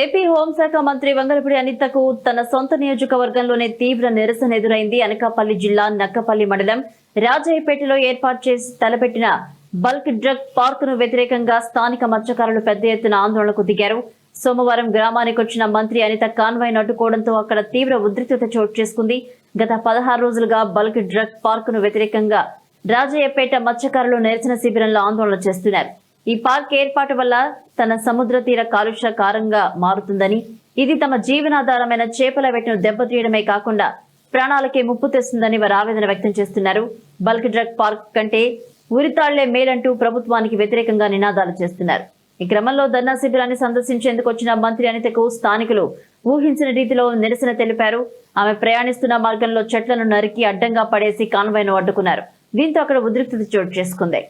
AP హోంశాఖ మంత్రి వంగలపూడి అనితకు తన సొంత నియోజకవర్గంలోనే తీవ్ర నిరసన ఎదురైంది అనకాపల్లి జిల్లా నక్కపల్లి మండలం రాజయ్యపేటలో ఏర్పాటు చేసి తలపెట్టిన బల్క్ డ్రగ్ పార్క్ను వ్యతిరేకంగా స్థానిక మత్స్యకారులు పెద్ద ఎత్తున ఆందోళనకు దిగారు. సోమవారం గ్రామానికి వచ్చిన మంత్రి అనిత కాన్వాయ్ అడ్డుకోవడంతో అక్కడ తీవ్ర ఉద్రిక్తత చోటు చేసుకుంది. గత పదహారు రోజులుగా బల్క్ డ్రగ్ పార్క్ను వ్యతిరేకంగా రాజయ్యపేట మత్స్యకారులు నిరసన శిబిరంలో ఆందోళన చేస్తున్నారు. ఈ పార్క్ ఏర్పాటు వల్ల తన సముద్ర తీర కాలుష్య కారంగా మారుతుందని ఇది తమ జీవనాధారమైన చేపల వేటను దెబ్బతీయడమే కాకుండా ప్రాణాలకే ముప్పు తెస్తుందని వారు ఆవేదన వ్యక్తం చేస్తున్నారు. బల్క్ డ్రగ్ పార్క్ కంటే ఉరితాళ్ళే మేలంటూ ప్రభుత్వానికి వ్యతిరేకంగా నినాదాలు చేస్తున్నారు. ఈ క్రమంలో ధర్నా శిబిరాన్ని సందర్శించేందుకు వచ్చిన మంత్రి అనితకు స్థానికులు ఊహించిన రీతిలో నిరసన తెలిపారు. ఆమె ప్రయాణిస్తున్న మార్గంలో చెట్లను నరికి అడ్డంగా పడేసి కాన్వాయ్ను అడ్డుకున్నారు. దీంతో అక్కడ ఉద్రిక్తత చోటు చేసుకుంది.